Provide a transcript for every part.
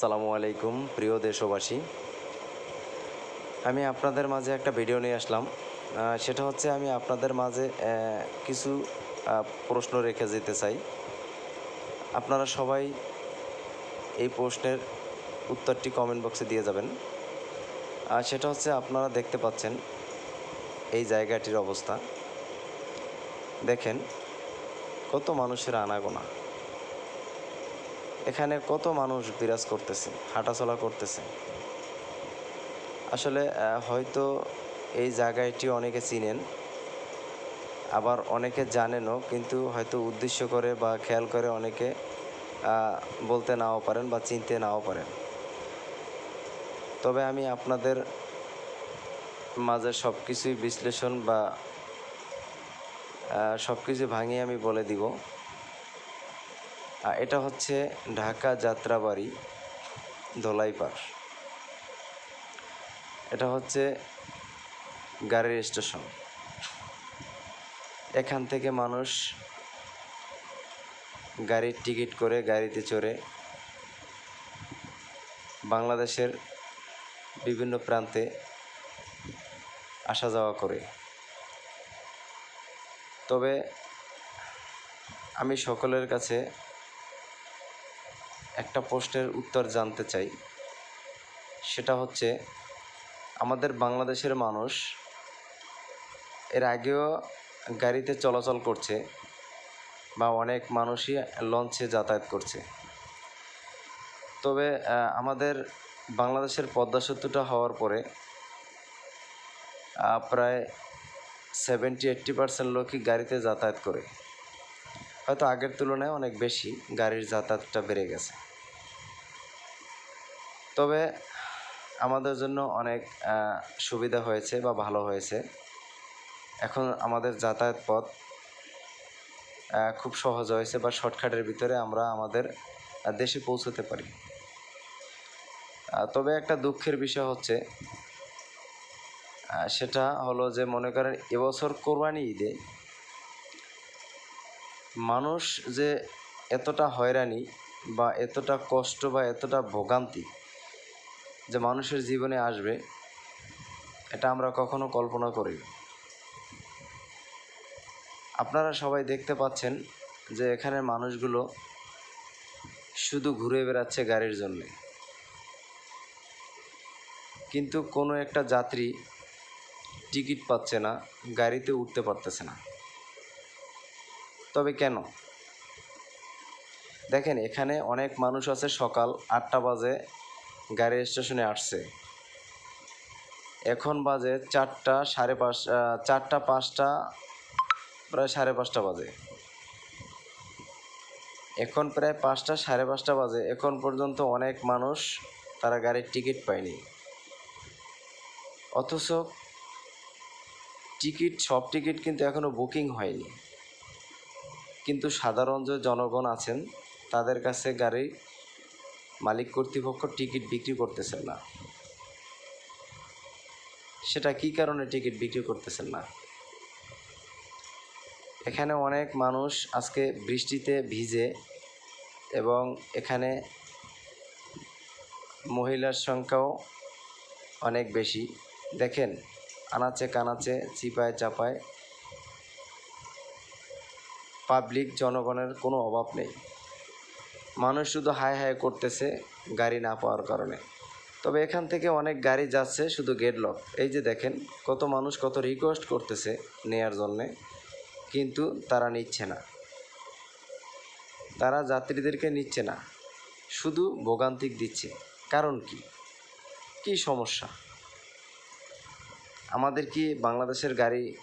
সালামু আলাইকুম, প্রিয় দেশবাসী। আমি আপনাদের মাঝে একটা ভিডিও নিয়ে আসলাম। সেটা হচ্ছে আমি আপনাদের মাঝে কিছু প্রশ্ন রেখে যেতে চাই। আপনারা সবাই এই প্রশ্নের উত্তরটি কমেন্ট বক্সে দিয়ে যাবেন। আর সেটা হচ্ছে আপনারা দেখতে পাচ্ছেন এই জায়গাটির অবস্থা। দেখেন, কত মানুষের আনাগোনা। এখানে কত মানুষ বিরাজ করতেছে, হাঁটাচলা করতেছে? আসলে হয়তো এই জায়গাটি অনেকে চিনেন, আবার অনেকে জানেনও, কিন্তু হয়তো উদ্দেশ্য করে বা খেয়াল করে অনেকে বলতে নাও পারেন বা চিনতে নাও পারেন। তবে আমি আপনাদের মাঝে সব কিছুই বিশ্লেষণ বা সব কিছু ভাঙিয়ে আমি বলে দিব। এটা হচ্ছে ঢাকা যাত্রাবাড়ি ধোলাইপাড়। এটা হচ্ছে গাড়ির স্টেশন। এখান থেকে মানুষ গাড়ির টিকিট করে গাড়িতে চড়ে বাংলাদেশের বিভিন্ন প্রান্তে আসা যাওয়া করে। তবে আমি সকলের কাছে একটা প্রশ্নের উত্তর জানতে চাই। সেটা হচ্ছে, আমাদের বাংলাদেশের মানুষ এর আগেও গাড়িতে চলাচল করছে বা অনেক মানুষই লঞ্চে যাতায়াত করছে। তবে আমাদের বাংলাদেশের পদ্মা সেতুটা হওয়ার পরে প্রায় সেভেন্টি এইট্টি পার্সেন্ট লোকই গাড়িতে যাতায়াত করে। হয়তো আগের তুলনায় অনেক বেশি গাড়ির যাতায়াতটা বেড়ে গেছে। তবে আমাদের জন্য অনেক সুবিধা হয়েছে বা ভালো হয়েছে। এখন আমাদের যাতায়াত পথ খুব সহজ হয়েছে বা শর্টকাটের ভিতরে আমরা আমাদের দেশে পৌঁছতে পারি। তবে একটা দুঃখের বিষয় হচ্ছে সেটা হলো যে মনে করেন এবছর কোরবানি ঈদে মানুষ যে এতটা হয়রানি বা এতটা কষ্ট বা এতটা ভোগান্তি যে মানুষের জীবনে আসবে, এটা আমরা কখনো কল্পনা করি আপনারা সবাই দেখতে পাচ্ছেন যে এখানে মানুষগুলো শুধু ঘুরে বেড়াচ্ছে গাড়ির জন্যে। কিন্তু কোনো একটা যাত্রী টিকিট পাচ্ছে না, গাড়িতে উঠতে পারতেছে না। তবে কেন? দেখেন, এখানে অনেক মানুষ আছে সকাল আটটা বাজে গাড়ি স্টেশনে আসছে। এখন বাজে চারটা সাড়ে পাঁচ চারটা পাঁচটা, প্রায় সাড়ে পাঁচটা বাজে। এখন প্রায় পাঁচটা সাড়ে পাঁচটা বাজে। এখন পর্যন্ত অনেক মানুষ তারা গাড়ির টিকিট পায়নি। অথচ টিকিট, সব টিকিট কিন্তু এখনও বুকিং হয়নি। কিন্তু সাধারণ যে জনগণ আছেন, তাদের কাছে গাড়ি মালিক কর্তৃপক্ষ টিকিট বিক্রি করতেছেন না। সেটা কী কারণে টিকিট বিক্রি করতেছেন না? এখানে অনেক মানুষ আজকে বৃষ্টিতে ভিজে এবং এখানে মহিলার সংখ্যাও অনেক বেশি। দেখেন, আনাচে কানাচে, চিপায় চাপায় পাবলিক জনগণের কোনো অভাব নেই। মানুষ শুধু হায় হায় করতেছে গাড়ি না পাওয়ার কারণে। তবে এখান থেকে অনেক গাড়ি যাচ্ছে শুধু গেট লক এই যে দেখেন, কত মানুষ কত রিকোয়েস্ট করতেছে নেয়ার জন্যে, কিন্তু তারা নিচ্ছে না। তারা যাত্রীদেরকে নিচ্ছে না। শুধু ভোগান্তিক দিচ্ছে। কারণ কি? কি সমস্যা? আমাদের কি বাংলাদেশের গাড়ি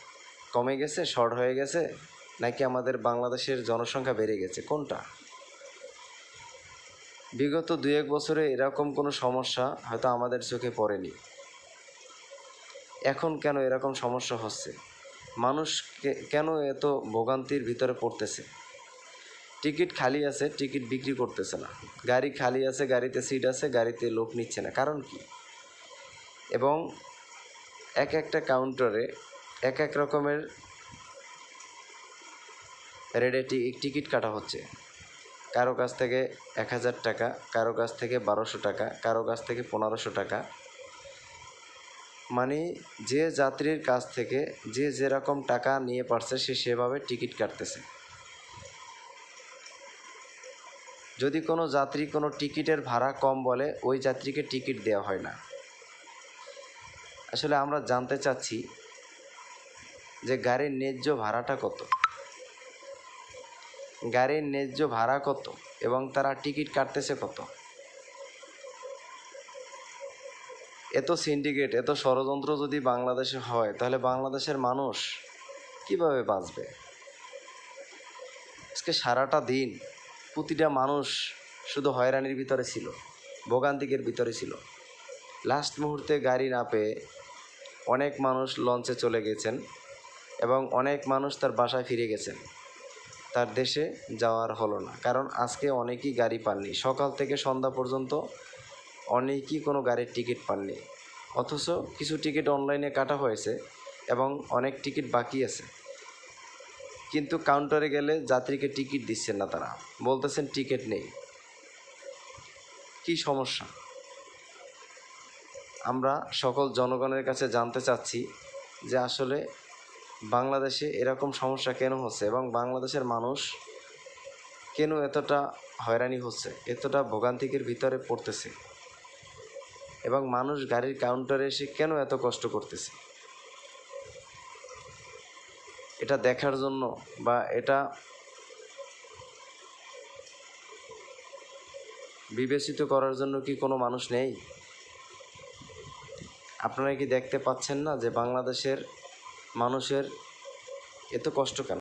কমে গেছে, শর্ট হয়ে গেছে? নাকি আমাদের বাংলাদেশের জনসংখ্যা বেড়ে গেছে? কোনটা? বিগত দু এক বছরে এরকম কোনো সমস্যা হয়তো আমাদের চোখে পড়েনি। এখন কেন এরকম সমস্যা হচ্ছে? মানুষ কেন এত ভোগান্তির ভিতরে পড়তেছে? টিকিট খালি আছে, টিকিট বিক্রি করতেছে না। গাড়ি খালি আছে, গাড়িতে সিট আছে, গাড়িতে লোক নিচ্ছে না। কারণ কি? এবং এক একটা কাউন্টারে এক এক রকমের রেডে টিকিট কাটা হচ্ছে। কারও কাছ থেকে এক হাজার টাকা, কারও কাছ থেকে বারোশো টাকা, কারও কাছ থেকে পনেরোশো টাকা। মানে যে যাত্রীর কাছ থেকে যে যেরকম টাকা নিয়ে পারছে, সে সেভাবে টিকিট কাটতেছে। যদি কোনো যাত্রী কোনো টিকিটের ভাড়া কম বলে, ওই যাত্রীকে টিকিট দেওয়া হয় না। আসলে আমরা জানতে চাচ্ছি যে গাড়ির ন্যায্য ভাড়াটা কত। গাড়ির ন্যায্য ভাড়া কত এবং তারা টিকিট কাটতেছে কত? এত সিন্ডিকেট এত ষড়যন্ত্র যদি বাংলাদেশে হয়, তাহলে বাংলাদেশের মানুষ কীভাবে বাঁচবে? আজকে সারাটা দিন প্রতিটা মানুষ শুধু হয়রানির ভিতরে ছিল, ভোগান্তিকের ভিতরে ছিল। লাস্ট মুহূর্তে গাড়ি না পেয়ে অনেক মানুষ লঞ্চে চলে গেছেন এবং অনেক মানুষ তার বাসায় ফিরে গেছেন। তার দেশে যাওয়ার হলো না। কারণ আজকে অনেকেই গাড়ি পাননি। সকাল থেকে সন্ধ্যা পর্যন্ত অনেকেই কোনো গাড়ির টিকিট পাননি। অথচ কিছু টিকিট অনলাইনে কাটা হয়েছে এবং অনেক টিকিট বাকি আছে। কিন্তু কাউন্টারে গেলে যাত্রীকে টিকিট দিচ্ছেন না তারা। বলতেছেন, টিকিট নেই। কি সমস্যা? আমরা সকল জনগণের কাছে জানতে চাচ্ছি যে আসলে বাংলাদেশে এরকম সমস্যা কেন হচ্ছে এবং বাংলাদেশের মানুষ কেন এতটা হয়রানি হচ্ছে, এতটা ভোগান্তিকের ভিতরে পড়তেছে? এবং মানুষ গাড়ির কাউন্টারে এসে কেন এত কষ্ট করতেছে? এটা দেখার জন্য বা এটা বিবেচিত করার জন্য কি কোনো মানুষ নেই? আপনারা কি দেখতে পাচ্ছেন না যে বাংলাদেশের মানুষের এত কষ্ট কেন?